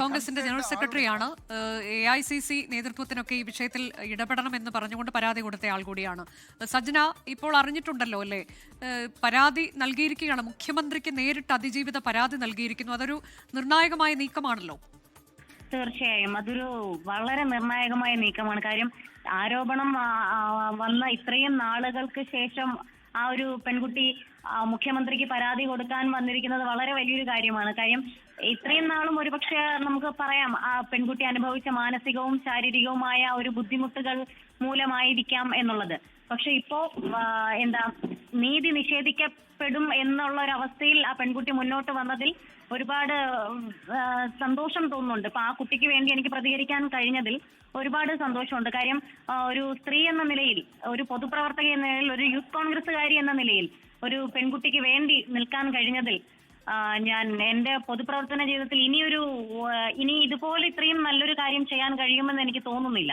കോൺഗ്രസിന്റെ ജനറൽ സെക്രട്ടറിയാണ് A I C C നേതൃത്വത്തിനൊക്കെ ഈ വിഷയത്തിൽ ഇടപെടണം ഇടപെടണമെന്ന് പറഞ്ഞുകൊണ്ട് പരാതി കൊടുത്ത ആൾ കൂടിയാണ്. സജ്ന ഇപ്പോൾ അറിഞ്ഞിട്ടുണ്ടല്ലോ അല്ലേ? പരാതി നൽകിയിരിക്കുകയാണ്. മുഖ്യമന്ത്രിക്ക് നേരിട്ട് അതിജീവിത പരാതി നൽകിയിരിക്കുന്നു. അതൊരു നിർണായകമായ നീക്കമാണല്ലോ. തീർച്ചയായും. അതൊരു വളരെ നിർണായകമായ നീക്കമാണ്. കാര്യം ആരോപണം വന്ന ഇത്രയും നാളുകൾക്ക് ശേഷം ആ ഒരു പെൺകുട്ടി മുഖ്യമന്ത്രിക്ക് പരാതി കൊടുക്കാൻ വന്നിരിക്കുന്നത് വളരെ വലിയൊരു കാര്യമാണ്. കാര്യം ഇത്രയും നാളും ഒരുപക്ഷെ നമുക്ക് പറയാം ആ പെൺകുട്ടി അനുഭവിച്ച മാനസികവും ശാരീരികവുമായ ഒരു ബുദ്ധിമുട്ടുകൾ മൂലമായിരിക്കാം എന്നുള്ളത്. പക്ഷെ ഇപ്പോ എന്താ നീതി നിഷേധിക്കപ്പെടും എന്നുള്ള ഒരു അവസ്ഥയിൽ ആ പെൺകുട്ടി മുന്നോട്ട് വന്നതിൽ ഒരുപാട് സന്തോഷം തോന്നുന്നുണ്ട്. ഇപ്പൊ ആ കുട്ടിക്ക് വേണ്ടി എനിക്ക് പ്രതികരിക്കാൻ കഴിഞ്ഞതിൽ ഒരുപാട് സന്തോഷമുണ്ട്. കാര്യം ഒരു സ്ത്രീ എന്ന നിലയിൽ ഒരു പൊതുപ്രവർത്തക എന്ന നിലയിൽ ഒരു യൂത്ത് കോൺഗ്രസ്സുകാരി എന്ന നിലയിൽ ഒരു പെൺകുട്ടിക്ക് വേണ്ടി നിൽക്കാൻ കഴിഞ്ഞതിൽ ഞാൻ എന്റെ പൊതുപ്രവർത്തന ജീവിതത്തിൽ ഇനിയൊരു ഇനി ഇതുപോലെ ഇത്രയും നല്ലൊരു കാര്യം ചെയ്യാൻ കഴിയുമെന്ന് എനിക്ക് തോന്നുന്നില്ല.